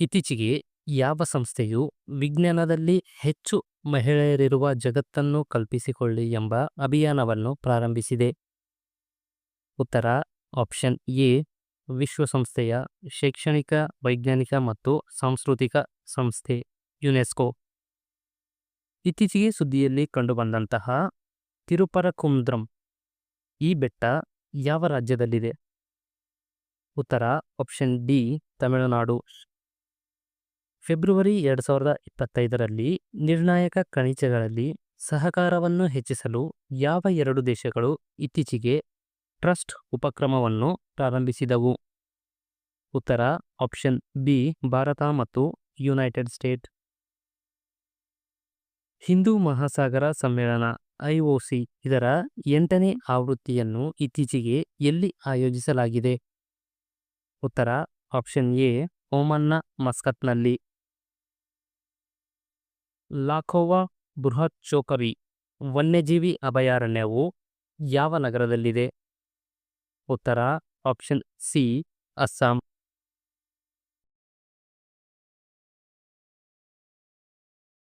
ಇತ್ತೀಚೆಗೆ ಯಾವ ಸಂಸ್ಥೆಯು ವಿಜ್ಞಾನದಲ್ಲಿ ಹೆಚ್ಚು ಮಹಿಳೆಯರಿರುವ ಜಗತ್ತನ್ನು ಕಲ್ಪಿಸಿಕೊಳ್ಳಿ ಎಂಬ ಅಭಿಯಾನವನ್ನು ಪ್ರಾರಂಭಿಸಿದೆ. ಉತ್ತರ, ಆಪ್ಷನ್ ಎ, ವಿಶ್ವಸಂಸ್ಥೆಯ ಶೈಕ್ಷಣಿಕ, ವೈಜ್ಞಾನಿಕ ಮತ್ತು ಸಾಂಸ್ಕೃತಿಕ ಸಂಸ್ಥೆ, ಯುನೆಸ್ಕೋ. ಇತ್ತೀಚೆಗೆ ಸುದ್ದಿಯಲ್ಲಿ ಕಂಡುಬಂದಂತಹ ತಿರುಪರಕುಂದ್ರಂ, ಈ ಬೆಟ್ಟ ಯಾವ ರಾಜ್ಯದಲ್ಲಿದೆ? ಉತ್ತರ, ಆಪ್ಷನ್ ಡಿ, ತಮಿಳುನಾಡು. ಫೆಬ್ರವರಿ ಎರಡು ಸಾವಿರದ ಇಪ್ಪತ್ತೈದರಲ್ಲಿ ನಿರ್ಣಾಯಕ ಖನಿಜಗಳಲ್ಲಿ ಸಹಕಾರವನ್ನು ಹೆಚ್ಚಿಸಲು ಯಾವ ಎರಡು ದೇಶಗಳು ಇತ್ತೀಚೆಗೆ ಟ್ರಸ್ಟ್ ಉಪಕ್ರಮವನ್ನು ಪ್ರಾರಂಭಿಸಿದವು? ಉತ್ತರ ಆಪ್ಷನ್ ಬಿ, ಭಾರತ ಮತ್ತು ಯುನೈಟೆಡ್ ಸ್ಟೇಟ್. ಹಿಂದೂ ಮಹಾಸಾಗರ ಸಮ್ಮೇಳನ, ಐಒಸಿ, ಇದರ ಎಂಟನೇ ಆವೃತ್ತಿಯನ್ನು ಇತ್ತೀಚೆಗೆ ಎಲ್ಲಿ ಆಯೋಜಿಸಲಾಗಿದೆ? ಉತ್ತರ ಆಪ್ಷನ್ ಎ ಓಮನ್ನ ಮಸ್ಕತ್ನಲ್ಲಿ. ಲಾಖೋವಾ ಬೃಹತ್ ಚೋಕರಿ ವನ್ಯಜೀವಿ ಅಭಯಾರಣ್ಯವು ಯಾವ ನಗರದಲ್ಲಿದೆ? ಉತ್ತರ ಆಪ್ಷನ್ ಸಿ ಅಸ್ಸಾಂ.